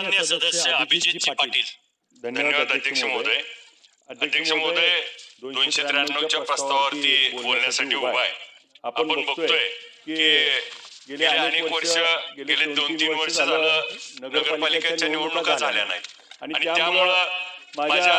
मान्य सदस्य अभिजितजी पाटील. धन्यवाद अध्यक्ष महोदय. अध्यक्ष महोदय दोनशे त्र्याण्णवच्या प्रस्तावावरती बोलण्यासाठी उभा आहे. आपण बघतोय की गेले अनेक वर्ष गेले दोन तीन वर्ष झालं नगरपालिकेच्या निवडणुका झाल्या नाहीत. आणि त्यामुळं माझ्या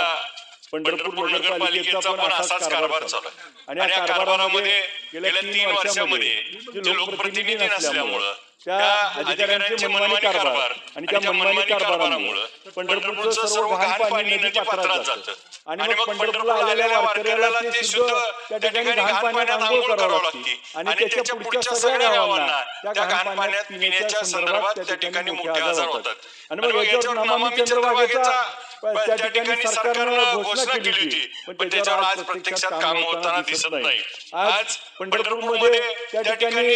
पंढरपूर नगरपालिकेचा पण असाच कारभार चालू आहे. आणि या कारभारामध्ये गेल्या तीन वर्षामध्ये जे लोकप्रतिनिधी नसल्यामुळं त्या अधिकाऱ्यांचे मनमानी कारभार आणि त्या मनमानी कारभारामुळं पंढरपूरचं सर्व घाण पाणी नदी पात्रात जातं. आणि मग पंढरपूरला आलेल्या वारकऱ्याला ते शुद्ध त्या ठिकाणी घाण पाण्यात आंघोळ करावं लागते. आणि त्याच्या पुढच्या सगळ्या गावांना त्या घाण पाण्यात पिण्याच्या संदर्भात त्या ठिकाणी मोठे आजार होतात. आणि मग याच्यावर नमामि चंद्रभागेचा त्या ठिकाणी सरकारनं घोषणा केली होती पण त्याच्यावर आज प्रत्यक्षात काम होताना दिसत नाही. आज पंढरपूरमध्ये त्या ठिकाणी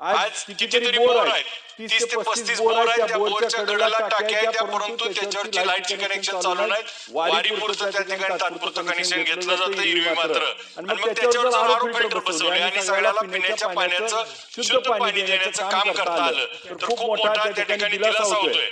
आज कितीतरी बोर आहेत तीस ते पस्तीस बोर आहेत त्या बोरच्या कडेला टाक्या आहेत. त्या परंतु त्याच्यावरची लाईटची कनेक्शन चालू नाहीत. वारी पुरतं त्या ठिकाणी तात्पुरतं कनेक्शन घेतलं जातं हिरवी मात्र. आणि मग त्याच्यावर जर आरो फिल्टर बसवले. आणि सगळ्याला पिण्याच्या पाण्याचं शुद्ध पाणी देण्याचं काम करता आलं. तर खूप मोठा त्या ठिकाणी दिलासा होतोय.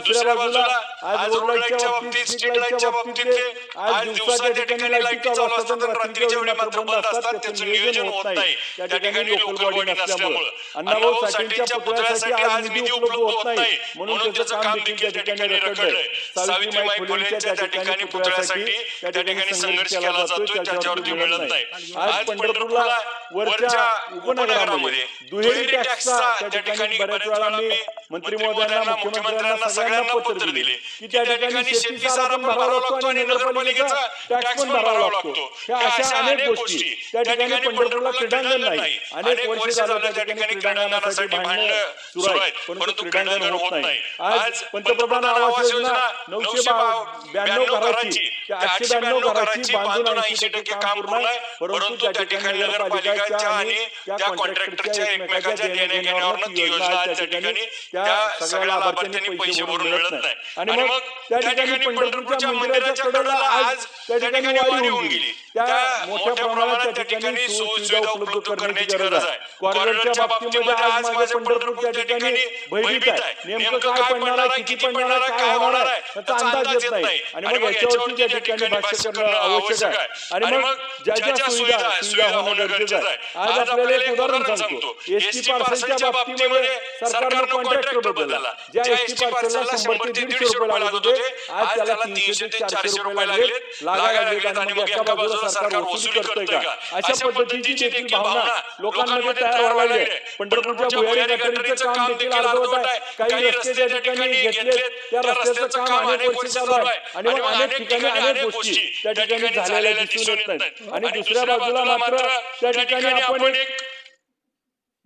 दुसऱ्या बाजूला आज रोड लाईटच्या बाबतीत स्ट्रीट लाईटच्या बाबतीत आज दिवसा त्या ठिकाणी लाईटी चालू असतात आणि रात्रीच्या वेळी मात्र बंद असतात त्याचं नियोजन होत नाही त्या ठिकाणी लोकल बॉडी नसल्यामुळं अण्णाभाऊ साठेंच्या पुतळ्यासाठी आज निधी उपलब्ध होत नाही. म्हणून त्याचं काम देखील त्या ठिकाणी रखडलंय. सावित्रीबाई फुलेंच्या त्या ठिकाणी पुतळ्यासाठी त्या ठिकाणी संघर्ष केला जातोय त्याच्यावरती मिळत नाही. आज पंढरपूरला वरच्या उपनगरामध्ये दुहेरी टॅक्सचा त्या ठिकाणी बऱ्याच वेळा मी मंत्री महोदयांना मुख्यमंत्र्यांना सगळ्यांना पत्र दिले की त्या ठिकाणी शेतीचा पण भरावा लागतो आणि नगरपालिकेचा टॅक्स पण भरावा लागतो अशा अनेक गोष्टी त्या ठिकाणी पंढरपूरला क्रीडांगण नाही अनेक वर्ष झालं त्या ठिकाणी क्रीडांगणासाठी भांडणं सुरू आहेत परंतु क्रीडांगण होत नाही. आज पंतप्रधान आवास योजना नऊशे ब्याण्णव घराची. आठशे ब्याण्णव घराची बांधून ऐंशी टक्के काम पूर्ण आहे परंतु त्या ठिकाणी नगरपालिकेच्या आणि त्या कॉन्ट्रॅक्टरच्या एकमेकाच्या ती योजना आहे त्या ठिकाणी त्या सगळ्या लाभार्थ्यांनी पैसे भरून मिळत नाही. आणि मग त्या ठिकाणी पंढरपूरच्या मंदिराच्या कडेला आज त्या ठिकाणी वारी होऊन गेली. त्या मोठ्या प्रमाणात त्या ठिकाणी सुविधा उपलब्ध करण्याची गरज आहे कॉरिडॉरच्या बाबतीमध्ये आज माझ्या पंढरपूर त्या ठिकाणी भयभीत आहे नेमकं काय पडणार आहे? किती पडणार आहे? काय होणार आहे? अंदाज येत नाही. आणि मग याच्यावरती त्या ठिकाणी भाष्य करणं आवश्यक आहे आणि मग ज्या ज्या सुविधा सुविधा होणं गरजेचं आहे. आज आपल्याला एक उदाहरण सांगतो. एसटी पार्सलच्या बाबतीमध्ये सरकारनं कॉन्ट्रॅक्टर बदलला. ज्या एसटी पार्सलला शंभर ते दीडशे रुपये लागत होते. आज त्याला तीनशे ते चारशे रुपये लागलेत. लागा लागलेत. आणि मग एका बाजूला सरकार वसूल करतोय का अशा पद्धतीची देखील भावना लोकांमध्ये तयार व्हायला लागली. पंढरपूरच्या भुयारी गटारीचं काम देखील अर्धवट आहे काही रस्ते ज्या ठिकाणी घेतले त्या रस्त्याचं काम अनेक वर्ष चालू आहे आणि मग अनेक ठिकाणी अनेक गोष्टी त्या ठिकाणी झालेल्या दिसून येत नाहीत. आणि दुसऱ्या बाजूला मात्र त्या ठिकाणी आपण एक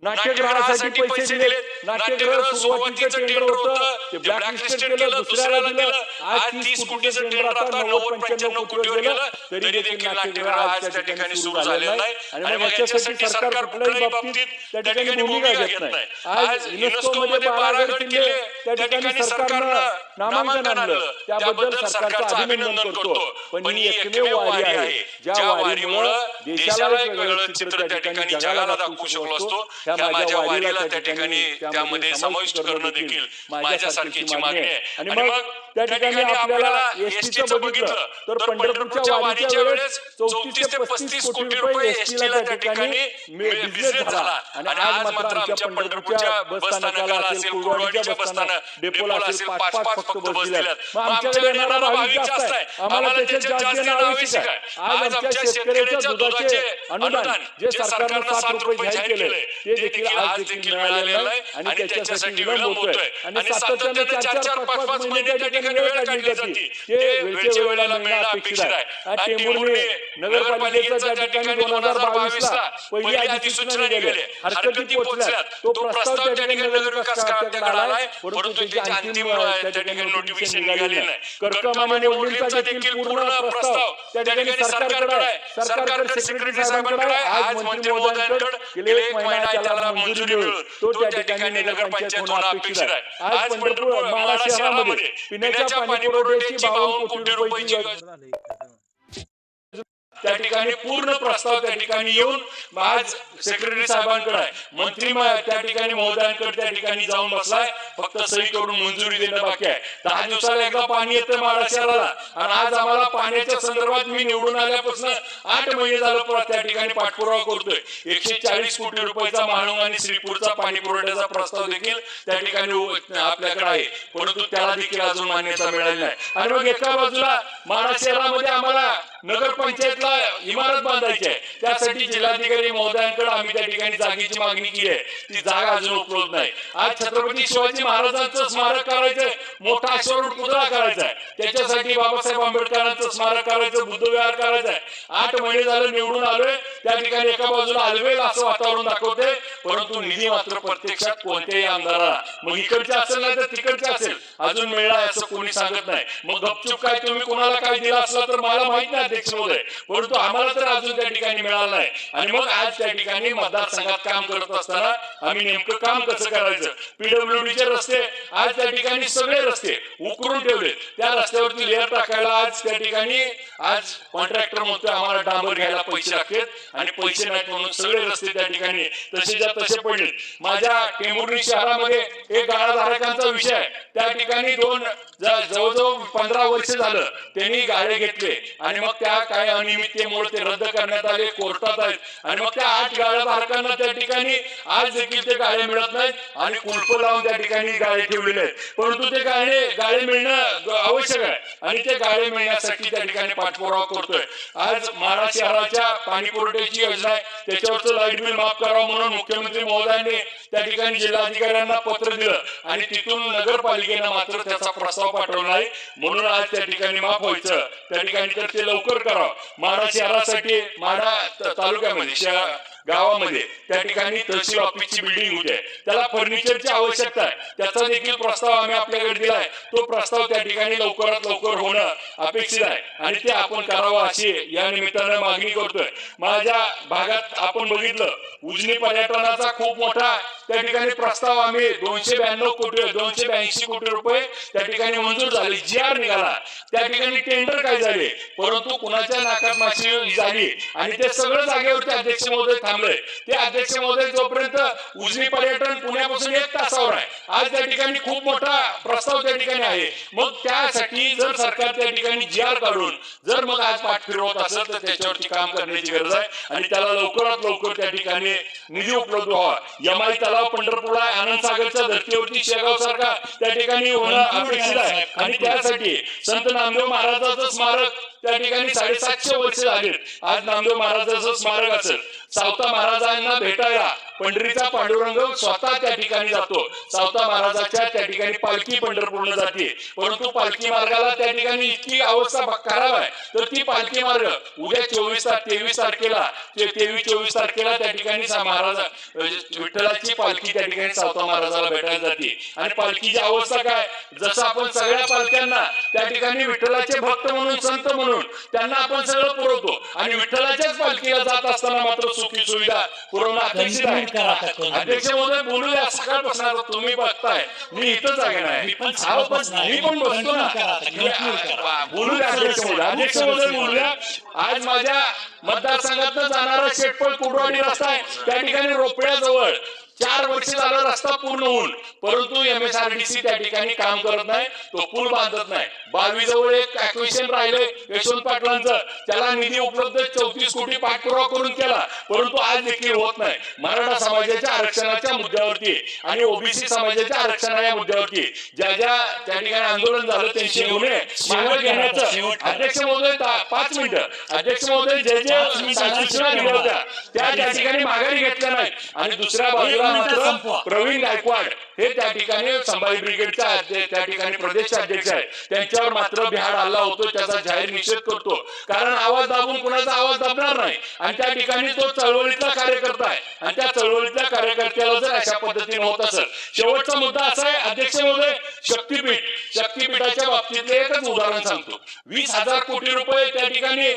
नाट्यगृहासाठी पैसे दिले नाट्यगृह सुरुवातीचं टेंडर होतं. ते ब्लॅकलिस्टेड केलं दुसऱ्याला दिलं. आज तीस कोटीचं टेंडर आता नव्वद पंच्याण्णव कोटीवर गेलं. तरी देखील नाट्यगृह आज त्या ठिकाणी सुरू झालेलं नाही. आणि मग याच्यासाठी सरकार कुठल्याही बाबतीत त्या ठिकाणी भूमिका घेत नाही. आज युनेस्को मध्ये बारागड किल्ले त्या ठिकाणी सरकारनं नामांकन आणलं. त्याबद्दल सरकारचं अभिनंदन करतो पण ही एकमेव वारी आहे ज्या वारीमुळं देशाला एक वेगळं चित्र त्या ठिकाणी जगाला दाखवू शकलो असतो त्या माझ्या वारीला त्या ठिकाणी त्यामध्ये समाविष्ट करणं देखील माझ्यासारखीची मागणी आहे. आणि मग त्या ठिकाणी आपल्याला एसटीचं बघितलं. तर पंढरपूरच्या वारीच्या वेळेस चौतीस ते पस्तीस कोटी रुपये एसटीला त्या ठिकाणी बिझनेस झाला. आणि आज मात्र आमच्या पंढरपूरच्या बस स्थानकाला असेल कुलवाडीच्या बस स्थानक डेपोला असेल पाच पाच फक्त बस दिल्यात. मग आमच्याकडे येणारा भाविक जास्त आहे. आम्हाला त्याच्यात जास्त देणं आवश्यक आहे. आज आमच्या शेतकऱ्याच्या दुधाचे अनुदान जे सरकारनं सात रुपये जाहीर केले ते देखील आज देखील मिळालेलं नाही आणि त्याच्यासाठी विलंब होतोय आणि सातत्याने चार चार पाच पाच महिने त्या ठिकाणी वेळ काढली जाते. ते वेळच्या वेळेला मिळणं अपेक्षित आहे. आज टेंभुर्णी नगरपालिकेचा त्या ठिकाणी दोन हजार बावीस ला पहिली आधीची सूचना निघाली हरकती पोहोचल्या तो प्रस्ताव त्या ठिकाणी नगर विकास खात्याकडे आलाय परंतु त्याची अंतिम त्या ठिकाणी नोटिफिकेशन निघालेली नाही. कर्कम आणि निवडणुकीचा देखील पूर्ण प्रस्ताव त्या ठिकाणी सरकारकडे आहे. सरकारकडे सेक्रेटरी साहेबांकडे आहे. आज मंत्री महोदयांकडे गेले एक महिना त्याला मंजुरी मिळून तो त्या ठिकाणी नगरपंचायत होणं अपेक्षित आहे आज पंढरपूर माळा शहरामध्ये पिण्याच्या पाणी पुरवठ्याची बावन्न कोटी रुपयाची योजना त्या ठिकाणी पूर्ण प्रस्ताव त्या ठिकाणी येऊन आज सेक्रेटरी साहेबांकडे आहे. मंत्री त्या ठिकाणी महोदयांकडे त्या ठिकाणी जाऊन बसलाय. फक्त सही करून मंजुरी देणं बाकी आहे. दहा दिवसाला एकदा पाणी येतं माडा शहराला. आणि आज आम्हाला पाण्याच्या संदर्भात मी निवडून आल्यापासून आठ महिने झालं परत त्या ठिकाणी पाठपुरावा करतोय. एकशे चाळीस कोटी रुपयाचा महाळुंग आणि श्रीपूरचा पाणी पुरवठ्याचा प्रस्ताव देखील त्या ठिकाणी आपल्याकडे आहे. परंतु त्याला देखील अजून मान्यता मिळाली नाही. आणि मग एका बाजूला माडा शहरामध्ये आम्हाला नगरपंचायतला इमारत बांधायची आहे. त्यासाठी जिल्हाधिकारी महोदयांकडे आम्ही त्या ठिकाणी जागेची मागणी केली आहे. ती जागा अजून उपलब्ध नाही. आज छत्रपती शिवाजी महाराजांचं स्मारक करायचंय मोठा अश्वरूढ पुतळा करायचा आहे. त्याच्यासाठी बाबासाहेब आंबेडकरांचं स्मारक करायचं बुद्ध विहार करायचं आहे. आठ महिने झालं निवडून आलोय. त्या ठिकाणी एका बाजूला हलवेल असं वातावरण दाखवते परंतु निधी मात्र प्रत्यक्षात कोणत्याही आमदाराला. मग इकडचे असेल नाही तर तिकडचे असेल. अजून मिळणार असं कोणी सांगत नाही. मग गपचूप काय तुम्ही कोणाला काय दिला असला तर मला माहीत नाही अध्यक्ष महोदय. परंतु आम्हाला तर अजून त्या ठिकाणी मिळालं नाही. आणि मग आज त्या ठिकाणी मतदारसंघात काम करत असताना आम्ही नेमकं काम कसं करायचं? पीडब्ल्यूडीचे रस्ते. आज त्या ठिकाणी सगळे रस्ते उकरून ठेवले. त्या रस्त्यावरती लेअर टाकायला आज त्या ठिकाणी आज कॉन्ट्रॅक्टर म्हणतोय आम्हाला डांबर घ्यायला पैसे लागतात आणि पैसे नाहीत म्हणून सगळे रस्ते त्या ठिकाणी तसेच्या तसे पडले. माझ्या टेंभुर्णी शहरामध्ये एक गाळाधारकांचा विषय आहे. त्या ठिकाणी दोन जवळजवळ पंधरा वर्ष झालं त्यांनी गाळे घेतले आणि मग त्या काय अनियमिततेमुळे ते रद्द करण्यात आले कोर्टात आहेत आणि मग त्या आठ गाळाधारकांना त्या ठिकाणी आज देखील ते गाळे मिळत नाहीत आणि कुलप लावून त्या ठिकाणी गाळे ठेवलेले आहेत. परंतु ते गाळे गाळे मिळणं आवश्यक आहे. आणि ते गाळे मिळण्यासाठी त्या ठिकाणी पाठपुरावा करतोय आज माळा शहराच्या पाणी पुरवठ्याची योजना आहे. त्याच्यावरचं लाइट बिल माफ करावं म्हणून मुख्यमंत्री महोदयांनी त्या ठिकाणी जिल्हाधिकाऱ्यांना पत्र दिलं. आणि तिथून नगरपालिकेनं मात्र त्याचा प्रस्ताव पाठवला आहे. म्हणून आज त्या ठिकाणी माफ व्हायचं. त्या ठिकाणी तर ते लवकर करावं. माडा शहरासाठी माडा तालुक्यामध्ये शहर गावामध्ये त्या ठिकाणी तहसील ऑफिसची बिल्डिंग होते. त्याला फर्निचरची आवश्यकता आहे. त्याचा देखील प्रस्ताव आम्ही आपल्याकडे दिलाय. तो प्रस्ताव त्या ठिकाणी लवकरात लवकर होणं अपेक्षित आहे. आणि ते आपण करावं अशी या निमित्तानं मागणी करतोय. माझ्या भागात आपण बघितलं उजनी पर्यटनाचा खूप मोठा त्या ठिकाणी प्रस्ताव आम्ही दोनशे ब्याण्णव कोटी दोनशे ब्याऐंशी कोटी रुपये त्या ठिकाणी मंजूर झाले. जी आर निघाला. त्या ठिकाणी टेंडर काय झाले. परंतु कुणाच्या नाकात माशी झाली? आणि ते सगळं जागेवरती अध्यक्ष महोदय थांबले ते अध्यक्ष महोदय जोपर्यंत उजनी पर्यटन पुण्यापासून एक तासावर आहे आज त्या ठिकाणी खूप मोठा प्रस्ताव त्या ठिकाणी आहे. मग त्यासाठी जर सरकार त्या ठिकाणी जी आर काढून जर मग आज पाठ फिरवत असेल तर त्याच्यावरती काम करण्याची गरज आहे. आणि त्याला लवकरात लवकर त्या ठिकाणी निधी उपलब्ध व्हावा. यमाई तलाव पंढरपूरला आनंद सागरच्या धर्तीवरती शेगाव सरकार त्या ठिकाणी होणं अपेक्षित आहे. आणि त्यासाठी संत नामदेव महाराजांचं स्मारक त्या ठिकाणी साडेसातशे वर्ष झाले आज नामदेव महाराजाचं स्मारक असेल. सावता महाराजांना भेटायला पंढरीचा पांडुरंग स्वतः त्या ठिकाणी जातो. सावता महाराजाच्या त्या ठिकाणी पालखी पंढरपूरला जाते. परंतु पालखी मार्गाला त्या ठिकाणी इतकी अवस्था खराब आहे तर ती पालखी मार्ग उद्या चोवीस तेवीस तारखेला तेवीस चोवीस तारखेला त्या ठिकाणी महाराज विठ्ठलाची पालखी त्या ठिकाणी सावता महाराजाला भेटायला जाते. आणि पालखीची अवस्था काय? जसं आपण सगळ्या पालख्यांना त्या ठिकाणी विठ्ठलाचे भक्त म्हणून संत म्हणून त्यांना आपण सगळं पुरवतो. आणि विठ्ठलाच्याच पालखीला जात असताना मात्र सुखी सुविधा पुरवणं अपेक्षित आहे. अध्यक्ष महोदय बोलू द्या सकाळपासून आता तुम्ही बघताय. मी इथंच आहे नाही. मी पण सकाळपासून मी पण बसतो ना. कंटिन्यू करा आता, कंटिन्यू करा. बोलू द्या अध्यक्ष महोदय अध्यक्ष महोदय बोलू द्या आज माझ्या मतदारसंघातनं जाणारा शेटपळ कुडवाडी रस्ता आहे. त्या ठिकाणी रोपड्याजवळ चार वर्ष झालं रस्ता पूर्ण होऊन परंतु M S R D C त्या ठिकाणी काम करत नाही तो पूल बांधत नाही. बावी जवळ एक अक्विशन राहिले यशवंत पाटलांचं. त्याला निधी उपलब्ध चौतीस कोटी पाठपुरावा करून केला परंतु आज देखील होत नाही. मराठा समाजाच्या आरक्षणाच्या मुद्द्यावरती आणि ओबीसी समाजाच्या आरक्षणाच्या मुद्द्यावरती ज्या ज्या त्या ठिकाणी आंदोलन झालं त्यांचे गुन्हे मागे घेण्याचं. अध्यक्ष महोदय पाच मिनिटं. अध्यक्ष महोदय जे जे सूचना दिल्या होत्या त्या त्या ठिकाणी माघारी घेतल्या नाहीत आणि दुसऱ्या बाजूला संपवा. प्रवीण गायकवाड हे त्या ठिकाणी संभाजी ब्रिगेडचे अध्य- त्या ठिकाणी प्रदेश अध्यक्ष आहेत. त्यांच्यावर मात्र बिहाड हल्ला होतो त्याचा जाहीर निषेध करतो. कारण आवाज दाबून कुणाचा आवाज दाबणार नाही? आणि त्या ठिकाणी तो चळवळीतला कार्यकर्ता आहे. आणि त्या चळवळीतल्या कार्यकर्त्याला जर अशा पद्धतीने होत असेल शेवटचा मुद्दा असा आहे अध्यक्ष महोदय शक्तीपीठ शक्तीपीठाच्या बाबतीतले एकच उदाहरण सांगतो. वीस हजार कोटी रुपये त्या ठिकाणी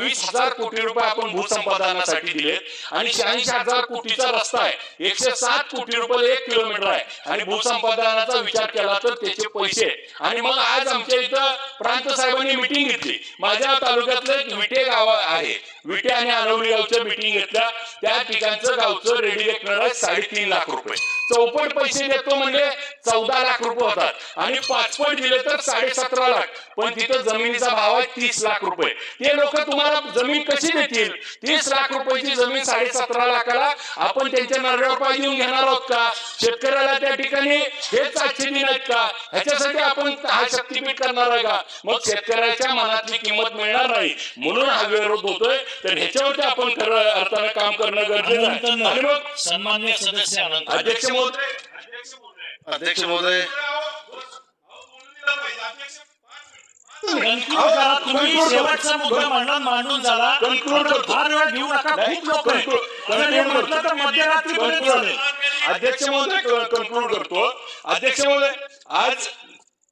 वीस हजार कोटी रुपये आपण भूसंपादनासाठी दिले आणि शहाऐंशी हजार कोटीचा रस्ता आहे. एकशे सात कोटी रुपये एक किलोमीटर आहे. आणि भूसंपादनाचा विचार केला तर त्याचे पैसे आणि मग आज आमच्या इथं प्रांत साहेबांनी मिटिंग घेतली. माझ्या तालुक्यातलं एक विटे गाव आहे. विटे आणि आनवली गावच्या मिटिंग घेतल्या. त्या ठिकाणचं गावचं रेडी रेकनर आहे साडेतीन लाख रुपये. चौपट पैसे देतो म्हणजे चौदा लाख रुपये होतात. आणि पाचपट दिले तर साडे सतरा लाख. पण तिथं जमिनीचा भाव आहे तीस लाख रुपये. ते लोक तुम्हाला जमीन कशी देतील? तीस लाख रुपयाची जमीन साडे सतरा लाखाला आपण त्यांच्या नरड्यावर पाय देऊन घेणार आहोत का? शेतकऱ्याला त्या ठिकाणी हेच आजचे दिन आहेत का? ह्याच्यासाठी आपण हा शक्तीपीठ करणार आहे का? मग शेतकऱ्याच्या मनातली किंमत मिळणार नाही. म्हणून हा विरोध होतोय. तर ह्याच्यावरती आपण खरं अर्थानं काम करणं गरजेचं आहे. आणि मग सन्मान्य सदस्य अनंत अध्यक्ष महोदय. अध्यक्ष महोदय. कन्क्लूड करा तुम्ही. शेवटचा मुद्दा मांडला मांडून झाला. Conclude आता करतो. फार वेळ घेऊ नका. खूप लोक आहेत. Conclude- जर हे conclude म्हटलं तर करतो. मध्यरात्रीपर्यंत चालेल. अध्यक्ष महोदय कन्क्लूड करतो. अध्यक्ष महोदय आज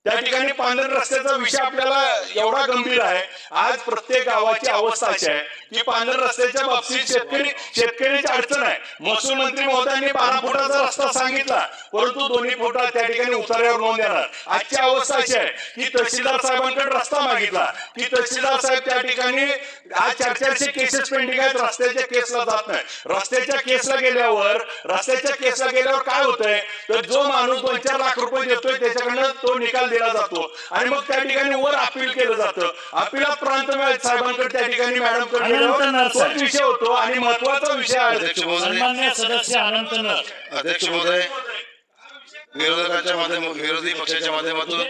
त्या ठिकाणी पांढर रस्त्याचा विषय आपल्याला एवढा गंभीर आहे. आज प्रत्येक गावाची अवस्था अशी आहे की पांढर रस्त्याच्या बाबतीत शेतकरी शेतकऱ्याची अडचण आहे. महसूल मंत्री महोदयांनी बारा फुटाचा रस्ता सांगितला. परंतु दोन्ही फुटात त्या ठिकाणी उतार्यावर नोंद देणार आजची अवस्था अशी आहे की तहसीलदार साहेबांकडे रस्ता मागितला. की तहसीलदार साहेब त्या ठिकाणी आज चार चारशे केसेस पेंडिंग आहेत. रस्त्याच्या केसला जात नाही रस्त्याच्या केसला गेल्यावर रस्त्याच्या केसला गेल्यावर काय होतंय? तर जो माणूस दोन चार लाख रुपये देतोय त्याच्याकडनं तो निकाल दिला जातो. आणि मग त्या ठिकाणी वर अपील केलं जातं. अपिलात प्रांत साहेबांकडे त्या ठिकाणी मॅडम. तोच विषय होतो आणि महत्त्वाचा विषय आहे. अध्यक्ष महोदय. सन्मान्य सदस्य अनंत अध्यक्ष महोदय. विरोधकाच्या माध्यम विरोधी पक्षाच्या माध्यमातून